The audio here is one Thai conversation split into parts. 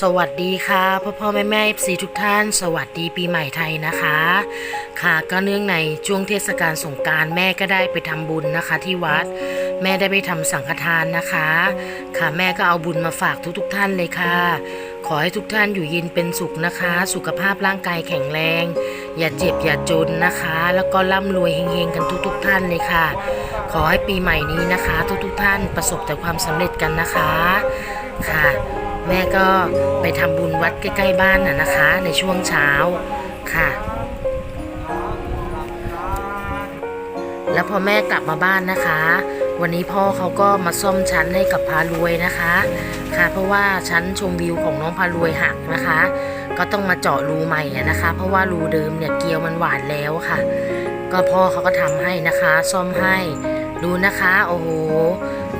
สวัสดีค่ะพ่อพ่อแม่แม่เอฟซีทุกท่าน สวัสดีปีใหม่ไทยนะคะ ค่ะก็เนื่องในช่วงเทศกาลสงการแม่ก็ได้ไปทำบุญนะคะ ที่วัดแม่ได้ไปทำสังฆทานนะคะ ค่ะแม่ก็เอาบุญมาฝากทุกๆทท่านเลยค่ะ ขอให้ทุกท่านอยู่เย็นเป็นสุขนะคะ สุขภาพร่างกายแข็งแรง อย่าเจ็บอย่าจนนะคะ แล้วก็ร่ำรวยเฮงๆกันทุกๆทท่านเลยค่ะ ขอให้ปีใหม่นี้นะคะ ทุกๆทท่านประสบแต่ความสำเร็จกันนะคะ ค่ะ แม่ก็ไปทำบุญวัดใกล้ ๆ บ้านน่ะนะคะ ในช่วงเช้าค่ะ แล้วพอแม่กลับมาบ้านนะคะ วันนี้พ่อเขาก็มาซ่อมชั้นให้กับพารวยนะคะ ค่ะเพราะว่าชั้นชมวิวของน้องพารวยหักนะคะ ก็ต้องมาเจาะรูใหม่นะคะ เพราะว่ารูเดิมเนี่ยเกลียวมันหวานแล้วค่ะ ก็พ่อเขาก็ทำให้นะคะ ซ่อมให้ ดูนะคะ โอ้โห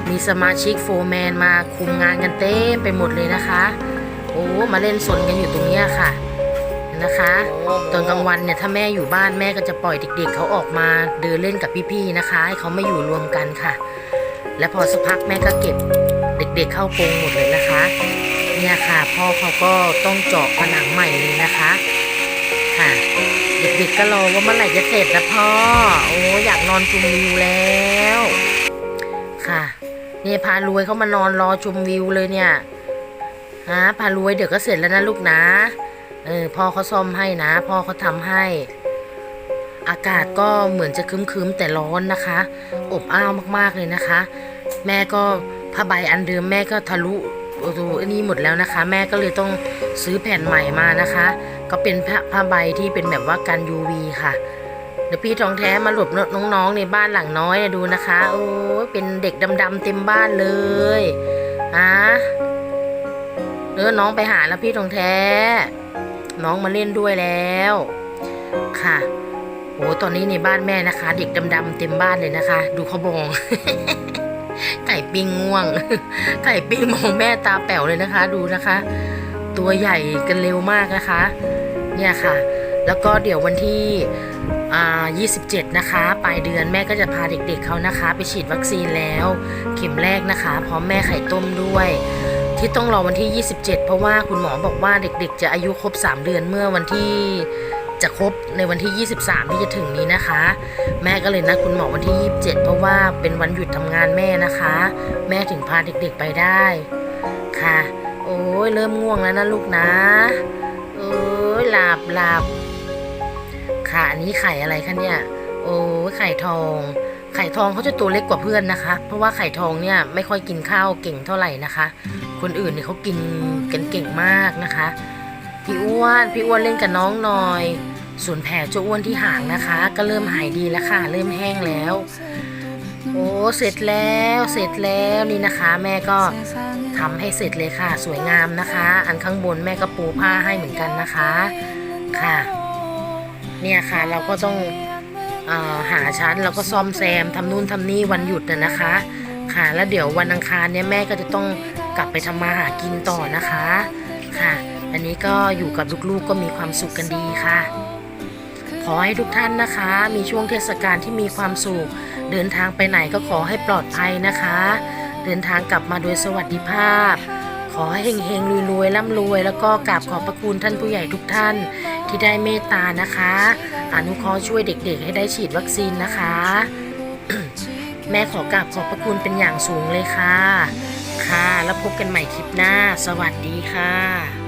มีสมาชิกโฟร์แมนมาคุมงานกันเต็มไปหมดเลยนะคะ โอ้ มาเล่นสนกันอยู่ตรงเนี้ยค่ะ นะคะ ตอนกลางวันเนี่ยถ้าแม่อยู่บ้านแม่ก็จะปล่อยเด็ก ๆเขาออกมาเดินเล่นกับพี่ๆนะคะ ให้เขาไม่อยู่รวมกันค่ะ และพอสักพักแม่ก็เก็บเด็ก ๆเข้ากรงหมดเลยนะคะ เนี่ยค่ะพ่อเขาก็ต้องเจาะผนังใหม่เลยนะคะ ค่ะ ด็กๆก็รอว่าเมื่อไหร่จะเสร็จนะพ่อ โอ้อยากนอนชมวิวแล้ว ค่ะ เนี่ยพารวยเขามานอนรอชมวิวเลยเนี่ยฮะพารวยเดี๋ยวก็เสร็จแล้วนะลูกนะเออพ่อเขาซ่อมให้นะพ่อเขาทำให้ อากาศก็เหมือนจะครึ้มๆแต่ร้อนนะคะ อบอ้าวมากๆเลยนะคะ แม่ก็ผ้าใบอันเดิมแม่ก็ทะลุ โอ้โหอันนี้หมดแล้วนะคะ แม่ก็เลยต้องซื้อแผ่นใหม่มานะคะ ก็เป็นผ้าผ้าใบที่เป็นแบบว่ากัน UV ค่ะเดี๋ยวพี่ทองแท้มาหลบน้องๆในบ้านหลังน้อยดูนะคะ โอ้เป็นเด็กดำๆเต็มบ้านเลยอะเออน้องไปหาแล้วพี่ทองแท้ น้องมาเล่นด้วยแล้ว ค่ะโอ้ตอนนี้ในบ้านแม่นะคะ เด็กดำๆเต็มบ้านเลยนะคะ ดูเขาบอง ไก่ปิ้งง่วง ไก่ปิ้งมองแม่ตาแป๋วเลยนะคะ ดูนะคะ ตัวใหญ่กันเร็วมากนะคะ เนี่ยค่ะ แล้วก็เดี๋ยววันที่อ่า27 นะคะ ปลายเดือนแม่ก็จะพาเด็กๆเขานะคะ ไปฉีดวัคซีนแล้ว เข็มแรกนะคะ พร้อมแม่ไข่ต้มด้วย ที่ต้องรอวันที่ 27 เพราะว่าคุณหมอบอกว่าเด็กๆ จะอายุครบ 3 เดือนเมื่อวันที่ จะครบในวันที่ 23 ที่จะถึงนี้นะคะ แม่ก็เลยนัดคุณหมอวันที่ 27 เพราะว่าเป็นวันหยุดทำงานแม่นะคะ แม่ถึงพาเด็กๆไปได้ค่ะ โอ้ยเริ่มง่วงแล้วนะลูกนะเอ้ยหลับหลับค่ะอันนี้ไข่อะไรคะเนี่ย โอ้ยไข่ทอง ไข่ทองเขาจะตัวเล็กกว่าเพื่อนนะคะ เพราะว่าไข่ทองเนี่ยไม่ค่อยกินข้าวเก่งเท่าไหร่นะคะ คนอื่นเนี่ยเขากินกันเก่งมากนะคะ พี่อ้วน พี่อ้วนเล่นกับน้องหน่อย ส่วนแผลเจ้าอ้วนที่หางนะคะ ก็เริ่มหายดีแล้วค่ะ เริ่มแห้งแล้ว โอ้เสร็จแล้วเสร็จแล้วนี่นะคะ แม่ก็ทำให้เสร็จเลยค่ะ สวยงามนะคะ อันข้างบนแม่ก็ปูผ้าให้เหมือนกันนะคะค่ะ เนี่ยค่ะเราก็ต้องออหาชั้นแล้วก็ซ่อมแซมทำนู่นทำนี่วันหยุดน่ะนะคะ ค่ะแล้วเดี๋ยววันอังคารเนี่ยแม่ก็จะต้องกลับไปทำมาหากินต่อนะคะค่ะ นี้ก็อยู่กับลูกๆก็มีความสุขกันดีค่ะ ขอให้ทุกท่านนะคะ มีช่วงเทศกาลที่มีความสุข เดินทางไปไหนก็ขอให้ปลอดภัยนะคะ เดินทางกลับมาโดยสวัสดิภาพ ขอให้เฮงๆรวยๆร่ำรวย แล้วก็กราบขอบพระคุณท่านผู้ใหญ่ทุกท่านที่ได้เมตตานะคะ อนุเคราะห์ช่วยเด็กๆ ให้ได้ฉีดวัคซีนนะคะ แม่ขอกราบขอบพระคุณเป็นอย่างสูงเลยค่ะ ค่ะ แล้วพบกันใหม่คลิปหน้า สวัสดีค่ะ